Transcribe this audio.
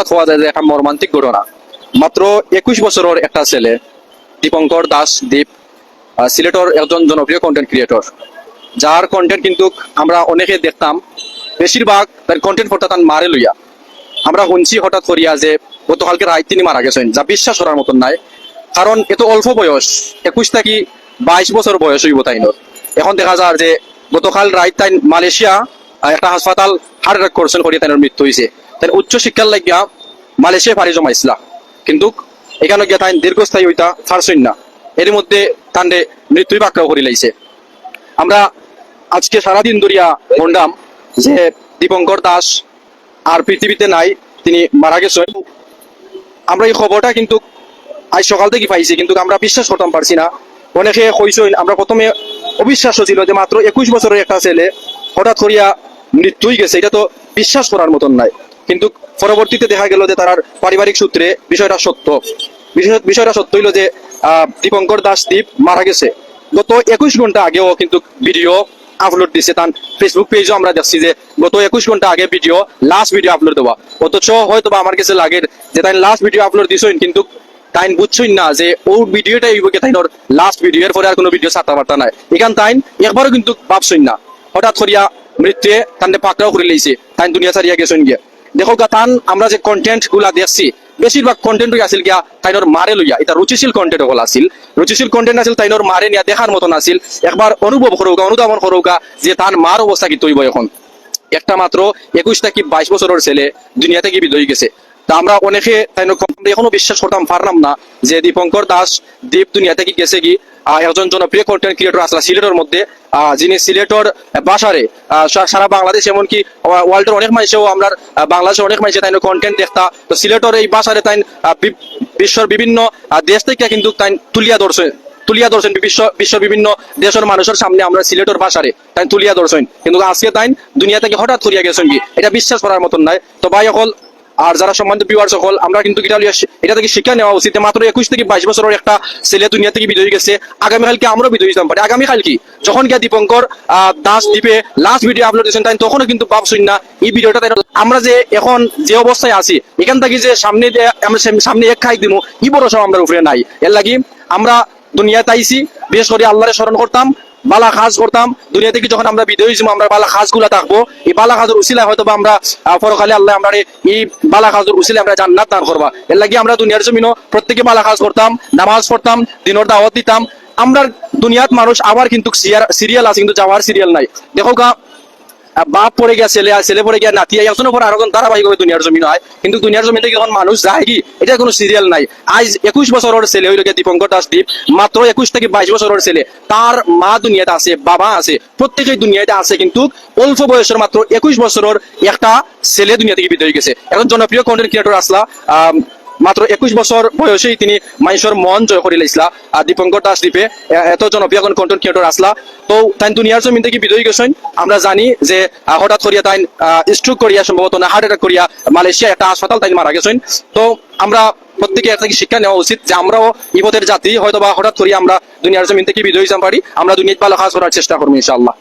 হঠাৎ হওয়া যায় যে একটা মর্মান্তিক ঘটনা। মাত্র একুশ বছরের একটা ছেলে, দীপঙ্কর দাস দীপ সিলেটর একজন জনপ্রিয় কন্টেন্ট ক্রিয়েটর যার কন্টেন্ট কিন্তু আমরা অনেকে দেখতাম, বেশিরভাগ তার কন্টেন্ট ফটো তার মারে লইয়া। আমরা শুনছি হঠাৎ করিয়া যে গতকালকে রায় তিনি মারা গেছেন, যা বিশ্বাস করার মতন নাই। কারণ এত অল্প বয়স, একুশ থেকে বাইশ বছর বয়স হইব তাইনর। এখন দেখা যায় যে গতকাল রায় তাই মালয়েশিয়া একটা হাসপাতাল হার্ট অ্যাটাক করছেন করিয়া তাইনের মৃত্যু হয়েছে। তাই উচ্চ শিক্ষার লাগিয়া মালয়েশিয়া পাড়ি জমাইছিলা কিন্তু এখানে গিয়া তাই দীর্ঘস্থায়ী হইতা ফারসইন না। এর মধ্যে তান্ডে মৃত্যুই বাক্রাও করি লাইছে। আমরা আজকে সারাদিন ধরিয়া বললাম যে দীপঙ্কর দাস আর পৃথিবীতে নাই, তিনি মারা গেছেন। আমরা এই খবরটা কিন্তু আজ সকাল থেকে পাইছি, কিন্তু আমরা বিশ্বাস করতাম পারছি না। অনেকে কইসইন আমরা প্রথমে অবিশ্বাস ছিল যে মাত্র একুশ বছরের একটা ছেলে হঠাৎ করিয়া মৃত্যুই গেছে, এটা তো বিশ্বাস করার মতন নাই। কিন্তু পরবর্তীতে দেখা গেল যে তার পারিবারিক সূত্রে বিষয়টা সত্য। বিষয়টা সত্য হইল যে দীপঙ্কর দাস দীপ মারা গেছে। গত একুশ ঘণ্টা আগেও কিন্তু ভিডিও আপলোড দিছে তার ফেসবুক পেজও আমরা দেখছি যে গত একুশ ঘণ্টা আগে ভিডিও লাস্ট ভিডিও আপলোড দেওয়া। অথচ হয়তো বা আমার কাছে লাগে যে তাই লাস্ট ভিডিও আপলোড দিছেন, কিন্তু তাই বুঝছই না যে ও ভিডিওটা এইভাবে তাইনর লাস্ট ভিডিও এর পরে আর কোনো ভিডিও ছাড়তে পারতা নাই এখান তাইন একবারও কিন্তু ভাবছই না। হঠাৎ করিয়া মৃত্যুয়ে তান্ডে পাকড়াও করে লইছে। তাই দুনিয়া সারিয়া গেছেন গিয়া। দেখো গা, তান আমরা যে কন্টেন্টগুলা দেখছি, বেশিরভাগ কন্টেন্ট আছিল গিয়া তাইনর মারে লইয়া। এটা রুচিশীল কন্টেন্ট হল আছিল। রুচিশীল কন্টেন্ট আছিল তাইনর মারে নিয়া দেখার মতন আছিল। একবার অনুভব করুকা অনুধাবন করুকা যে তার মার অবস্থা কি তৈব এখন। একটা মাত্র একুশ থেকে বাইশ বছরের ছেলে দুনিয়া থেকে বিদয়ী গেছে। তা আমরা অনেকে তাই এখনও বিশ্বাস করতাম, পারলাম না যে দীপঙ্কর দাস দীপ দুনিয়া থেকে গেছে কি একজন জনপ্রিয় কন্টেন্ট ক্রিয়েটর আসলা সিলেটের মধ্যে যিনি সিলেটর বাসারে সারা বাংলাদেশ, এমনকি ওয়ার্ল্ডের অনেক মানুষেও আমরা বাংলাদেশের অনেক মানুষে তাই কন্টেন্ট দেখতা। তো সিলেটর এই বাসারে তাই বিশ্বর বিভিন্ন দেশ থেকে কিন্তু তাই তুলিয়া ধরছে, তুলিয়া ধরছেন বিশ্ব, বিশ্বের বিভিন্ন দেশের মানুষের সামনে আমরা সিলেটর ভাষারে তাই তুলিয়া ধরছেন। কিন্তু আজকে তাই দুনিয়া থেকে হঠাৎ করিয়া গেছেন কি, এটা বিশ্বাস করার মতন নাই। তো ভাই অকল আর যারা সম্মানিত বিওয়ার সকল, আমরা কিন্তু এটা থেকে শিক্ষা নেওয়া উচিত মাত্র একুশ থেকে বাইশ বছরের একটা ছেলে দুনিয়া থেকে বিদয় গেছে। আগামীকালকে আমরাও বিদয় হইতাম পারি আগামীকাল কি যখন গিয়া দীপঙ্কর দাস দ্বীপে লাস্ট ভিডিও আপলোড দিয়েছেন, তাই তখনও কিন্তু ভাবছই না। এই ভিডিওটা আমরা যে এখন যে অবস্থায় আছি, এখান থেকে যে সামনে আমরা সামনে এক খাই দিব ই বড় সব আমরা উপরে নাই। এর লাগি আমরা দুনিয়াতে আইছি, বিশেষ করে আল্লাহরে স্মরণ করতাম বালা কাজ করতাম। দুনিয়া থেকে যখন আমরা বিদায় হয়েছি আমরা বালা কাজগুলা থাকব? এই বালা কাজের উচিলা হয়তো বা আমরা পরকালে আল্লাহ আমরা এই বালা কাজের উচিলে আমরা জান্নাত দান করবা। এর লাগে আমরা দুনিয়ার জমিনও প্রত্যেকে বালা কাজ করতাম, নামাজ পড়তাম, দিনের দাওয়াত দিতাম। আমরা দুনিয়াত মানুষ আবার কিন্তু সিরিয়াল আছে, কিন্তু যাওয়ার সিরিয়াল নাই। দেখো গা বাপ পড়ে গিয়া ছেলে আর ছেলে পড়ে গিয়া নাতি একজনের পর আরও ধারাবাহিক ভাবে দুনিয়ার জমিন হয় কিন্তু দুনিয়ার জমিন থেকে যখন মানুষ যায় কি এটা কোনো সিরিয়াল নাই। আজ একুশ বছরের ছেলে হইল গিয়া দীপঙ্কর দাস দ্বীপ মাত্র একুশ থেকে বাইশ বছরের ছেলে। তার মা দুনিয়াতে আছে, বাবা আছে প্রত্যেকেই দুনিয়াতে আছে, কিন্তু অল্প বয়সের মাত্র একুশ বছরের একটা ছেলে দুনিয়া থেকে বিদায় গেছে। এখন জনপ্রিয় কন্টেন্ট ক্রিয়েটর আসলা মাত্র একুশ বছর বয়সেই তিনি মানুষের মন জয় করে লাইছিলা আর দীপঙ্কর দাস দ্বীপে এত জনপ্রিয় এখন কন্টেন্ট ক্রিয়েটর আসলা। তো তাই দুনিয়ার জমিন থেকে বিদয়ী গেছেন আমরা জানি যে হঠাৎ করিয়া তাই স্ট্রোক করিয়া, সম্ভবত না হার্ট অ্যাটাক করিয়া, মালয়েশিয়া একটা হাসপাতাল তাই মারা গেছেন। তো আমরা প্রত্যেকে একটা শিক্ষা নেওয়া উচিত যে, আমরাও ইবতের জাতি হয়তো বা হঠাৎ করিয়া আমরা দুনিয়ার জমিন থেকে বিদয়ী হইতে পারি। আমরা দুনিয়ায় ভালো করার চেষ্টা করব, ইনশাআল্লাহ।